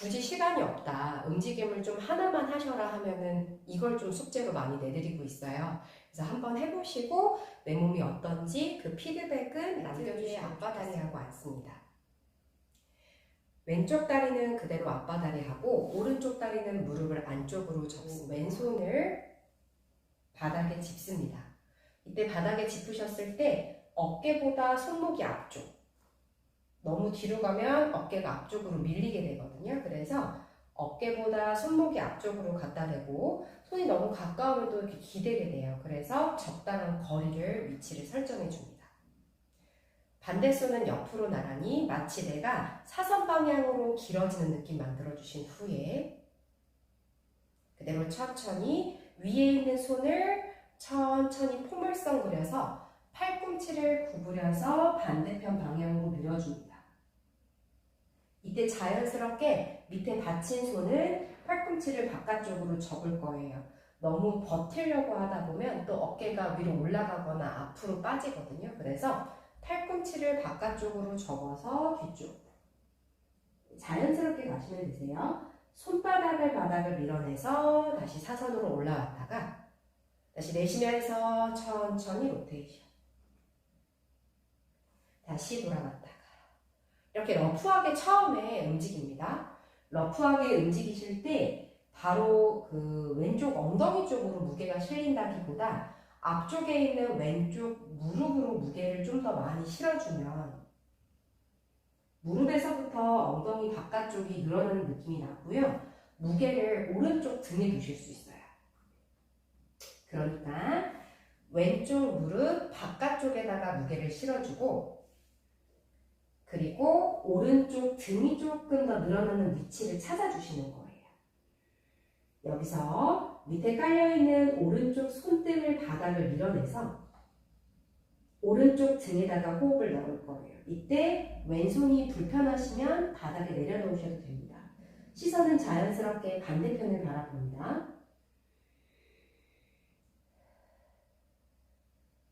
굳이 시간이 없다. 움직임을 좀 하나만 하셔라 하면은 이걸 좀 숙제로 많이 내드리고 있어요. 그래서 한번 해보시고 내 몸이 어떤지 그 피드백은 남겨주시면 앞바다리하고 앉습니다. 왼쪽 다리는 그대로 앞바다리하고 오른쪽 다리는 무릎을 안쪽으로 접습니다. 왼손을 바닥에 짚습니다. 이때 바닥에 짚으셨을 때 어깨보다 손목이 앞쪽. 너무 뒤로 가면 어깨가 앞쪽으로 밀리게 되거든요. 그래서 어깨보다 손목이 앞쪽으로 갖다 대고 손이 너무 가까우면 또 이렇게 기대게 돼요. 그래서 적당한 거리를 위치를 설정해 줍니다. 반대 손은 옆으로 나란히 마치 내가 사선 방향으로 길어지는 느낌 만들어 주신 후에 그대로 천천히 위에 있는 손을 천천히 포물선 그려서 팔꿈치를 구부려서 반대편 방향으로 밀어줍니다. 이때 자연스럽게 밑에 받친 손은 팔꿈치를 바깥쪽으로 접을 거예요. 너무 버틸려고 하다 보면 또 어깨가 위로 올라가거나 앞으로 빠지거든요. 그래서 팔꿈치를 바깥쪽으로 접어서 뒤쪽. 자연스럽게 가시면 되세요. 손바닥을 바닥을 밀어내서 다시 사선으로 올라왔다가 다시 내쉬면서 천천히 로테이션. 다시 돌아갔다가 이렇게 러프하게 처음에 움직입니다. 러프하게 움직이실 때 바로 그 왼쪽 엉덩이 쪽으로 무게가 실린다기보다 앞쪽에 있는 왼쪽 무릎으로 무게를 좀 더 많이 실어주면 무릎에서부터 엉덩이 바깥쪽이 늘어나는 느낌이 나고요. 무게를 오른쪽 등에 두실 수 있어요. 그러니까 왼쪽 무릎 바깥쪽에다가 무게를 실어주고 그리고 오른쪽 등이 조금 더 늘어나는 위치를 찾아주시는 거예요. 여기서 밑에 깔려있는 오른쪽 손등을 바닥을 밀어내서 오른쪽 등에다가 호흡을 넣을 거예요. 이때 왼손이 불편하시면 바닥에 내려놓으셔도 됩니다. 시선은 자연스럽게 반대편을 바라봅니다.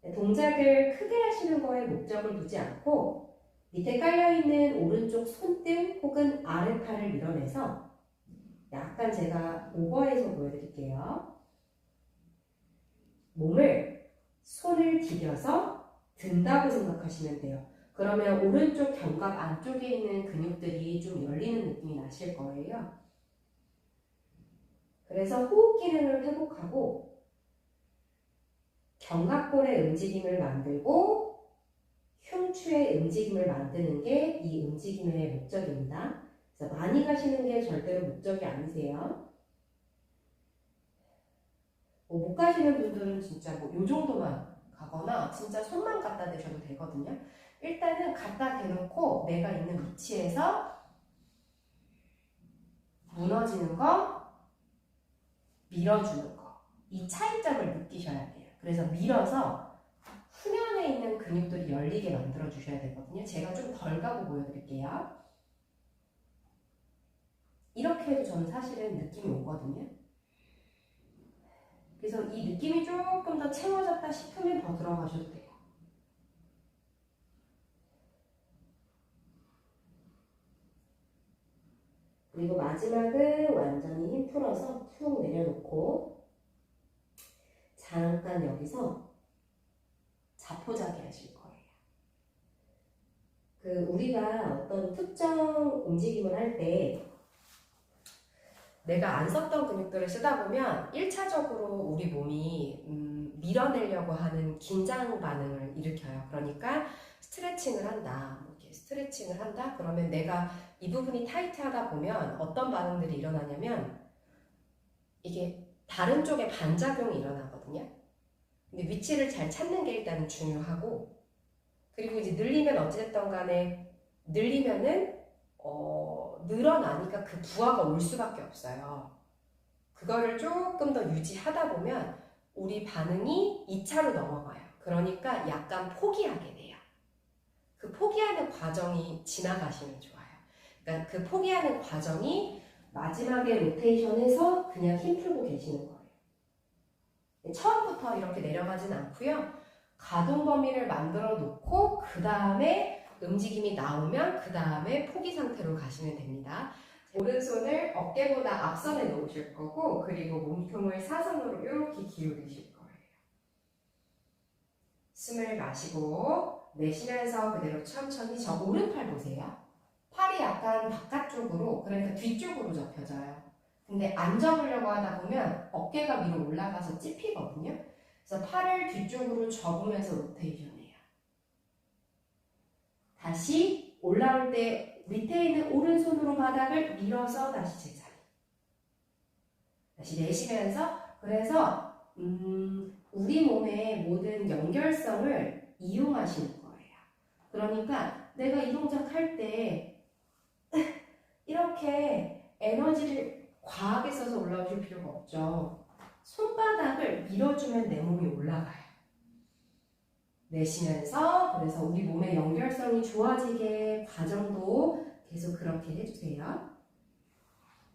네, 동작을 크게 하시는 거에 목적을 두지 않고 밑에 깔려있는 오른쪽 손등 혹은 아랫팔을 밀어내서 약간 제가 오버해서 보여드릴게요. 몸을 손을 디뎌서 든다고 생각하시면 돼요. 그러면 오른쪽 견갑 안쪽에 있는 근육들이 좀 열리는 느낌이 나실 거예요. 그래서 호흡 기능을 회복하고 견갑골의 움직임을 만들고 흉추의 움직임을 만드는 게 이 움직임의 목적입니다. 그래서 많이 가시는 게 절대로 목적이 아니세요. 뭐 못 가시는 분들은 진짜 뭐 요 정도만 가거나 진짜 손만 갖다 대셔도 되거든요. 일단은 갖다 대놓고 내가 있는 위치에서 무너지는 거, 밀어주는 거. 이 차이점을 느끼셔야 돼요. 그래서 밀어서 후면에 있는 근육들이 열리게 만들어 주셔야 되거든요. 제가 좀 덜 가고 보여드릴게요. 이렇게 해도 저는 사실은 느낌이 오거든요. 그래서 이 느낌이 조금 더 채워졌다 싶으면 더 들어가셔도 돼요. 그리고 마지막은 완전히 힘 풀어서 툭 내려놓고 잠깐 여기서 자포자기 하실 거예요. 그 우리가 어떤 특정 움직임을 할 때 내가 안 썼던 근육들을 쓰다 보면 1차적으로 우리 몸이 음, 밀어내려고 하는 긴장 반응을 일으켜요. 그러니까 스트레칭을 한다. 뭐 이렇게 스트레칭을 한다. 그러면 내가 이 부분이 타이트하다 보면 어떤 반응들이 일어나냐면 이게 다른 쪽에 반작용이 일어나거든요. 근데 위치를 잘 찾는 게 일단 중요하고 그리고 이제 늘리면 어찌됐든 간에 늘리면은 어, 늘어나니까 그 부하가 올 수밖에 없어요. 그거를 조금 더 유지하다 보면 우리 반응이 2차로 넘어가요. 그러니까 약간 포기하게 돼요. 그 포기하는 과정이 지나가시면 좋아요. 그러니까 그 포기하는 과정이 마지막에 로테이션에서 그냥 힘 풀고 계시는 거예요. 처음부터 이렇게 내려가진 않고요. 가동 범위를 만들어 놓고 그 다음에 움직임이 나오면 그 다음에 포기 상태로 가시면 됩니다. 오른손을 어깨보다 앞선에 놓으실 거고 그리고 몸통을 사선으로 이렇게 기울이실 거예요. 숨을 마시고 내쉬면서 그대로 천천히 저 오른팔 보세요. 팔이 약간 바깥쪽으로 그러니까 뒤쪽으로 접혀져요. 근데 안 접으려고 하다 보면 어깨가 위로 올라가서 찝히거든요. 그래서 팔을 뒤쪽으로 접으면서 로테이션해요. 다시 올라올 때 밑에 있는 오른손으로 바닥을 밀어서 다시 제자리. 다시 내쉬면서 그래서 음, 우리 몸의 모든 연결성을 이용하시는 거예요. 그러니까 내가 이 동작 할 때 이렇게 에너지를 과하게 써서 올라오실 필요가 없죠. 손바닥을 밀어주면 내 몸이 올라가요. 내쉬면서 그래서 우리 몸의 연결성이 좋아지게 과정도 계속 그렇게 해주세요.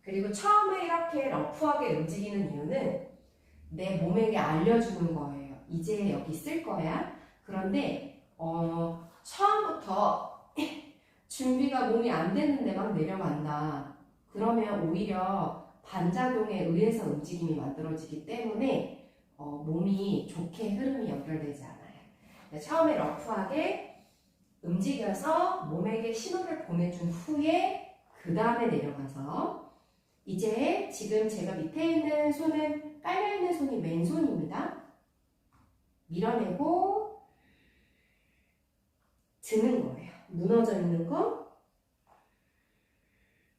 그리고 처음에 이렇게 러프하게 움직이는 이유는 내 몸에게 알려주는 거예요. 이제 여기 쓸 거야. 그런데 어, 처음부터 준비가 몸이 안 됐는데 막 내려간다. 그러면 오히려 반작용에 의해서 움직임이 만들어지기 때문에 어, 몸이 좋게 흐름이 연결되지 않아요. 네, 처음에 러프하게 움직여서 몸에게 신호를 보내준 후에 그 다음에 내려가서 이제 지금 제가 밑에 있는 손은 깔려 있는 손이 왼손입니다. 밀어내고 드는 거예요. 무너져 있는 거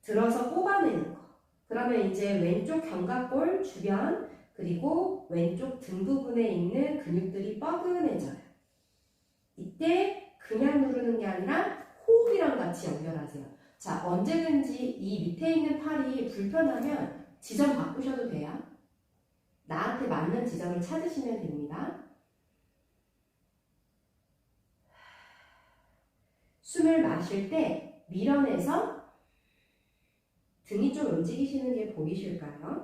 들어서 뽑아내는 거. 그러면 이제 왼쪽 견갑골 주변 그리고 왼쪽 등 부분에 있는 근육들이 뻐근해져요. 이때 그냥 누르는 게 아니라 호흡이랑 같이 연결하세요. 자, 언제든지 이 밑에 있는 팔이 불편하면 지점 바꾸셔도 돼요. 나한테 맞는 지점을 찾으시면 됩니다. 숨을 마실 때 밀어내서 등이 좀 움직이시는 게 보이실까요?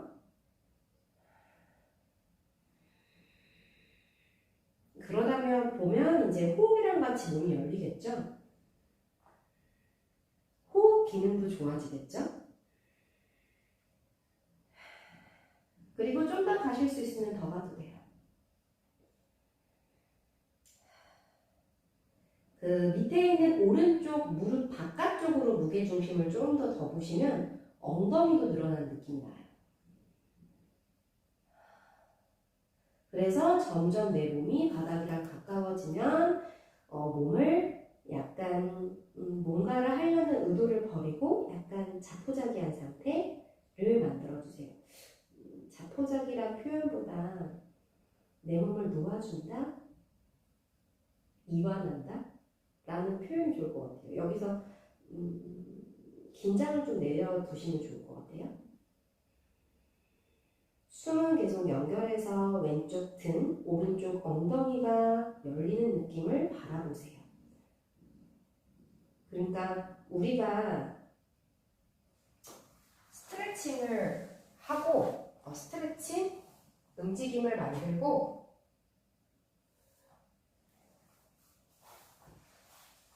그러다면 보면 이제 호흡이랑 같이 몸이 열리겠죠? 호흡 기능도 좋아지겠죠? 그리고 좀 더 가실 수 있으면 더 가도 돼요. 그 밑에 있는 오른쪽 무릎 바깥쪽으로 무게 중심을 조금 더더 보시면 엉덩이도 늘어나는 느낌이 나요. 그래서 점점 내 몸이 바닥이랑 가까워지면 어, 몸을 약간 음, 뭔가를 하려는 의도를 버리고 약간 자포자기한 상태를 만들어주세요. 음, 자포자기란 표현보다 내 몸을 놓아준다, 이완한다 라는 표현이 좋을 것 같아요. 여기서 음, 긴장을 좀 내려두시면 좋을 것 같아요. 숨은 계속 연결해서 왼쪽 등, 오른쪽 엉덩이가 열리는 느낌을 바라보세요. 그러니까 우리가 스트레칭을 하고 어, 스트레칭 움직임을 만들고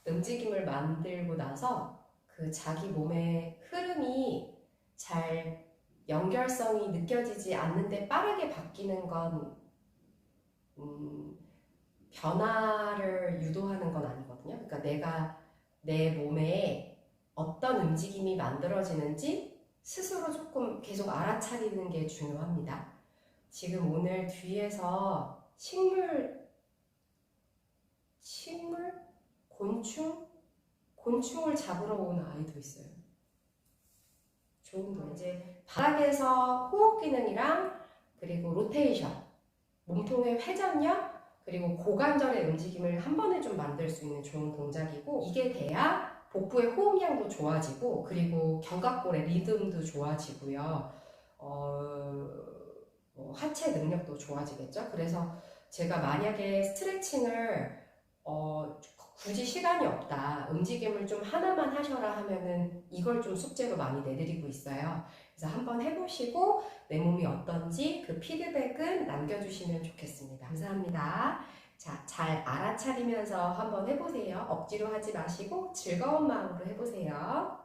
움직임을 만들고 나서 그 자기 몸의 흐름이 잘 연결성이 느껴지지 않는데 빠르게 바뀌는 건 음, 변화를 유도하는 건 아니거든요. 그러니까 내가 내 몸에 어떤 움직임이 만들어지는지 스스로 조금 계속 알아차리는 게 중요합니다. 지금 오늘 뒤에서 식물, 식물? 곤충? 곤충을 잡으러 온 아이도 있어요. 좋은 거 이제 바닥에서 호흡 기능이랑 그리고 로테이션, 몸통의 회전력 그리고 고관절의 움직임을 한 번에 좀 만들 수 있는 좋은 동작이고 이게 돼야 복부의 호흡량도 좋아지고 그리고 견갑골의 리듬도 좋아지고요. 어, 뭐 하체 능력도 좋아지겠죠. 그래서 제가 만약에 스트레칭을 어, 굳이 시간이 없다. 움직임을 좀 하나만 하셔라 하면은 이걸 좀 숙제로 많이 내드리고 있어요. 그래서 한번 해보시고 내 몸이 어떤지 그 피드백은 남겨주시면 좋겠습니다. 감사합니다. 자, 잘 알아차리면서 한번 해보세요. 억지로 하지 마시고 즐거운 마음으로 해보세요.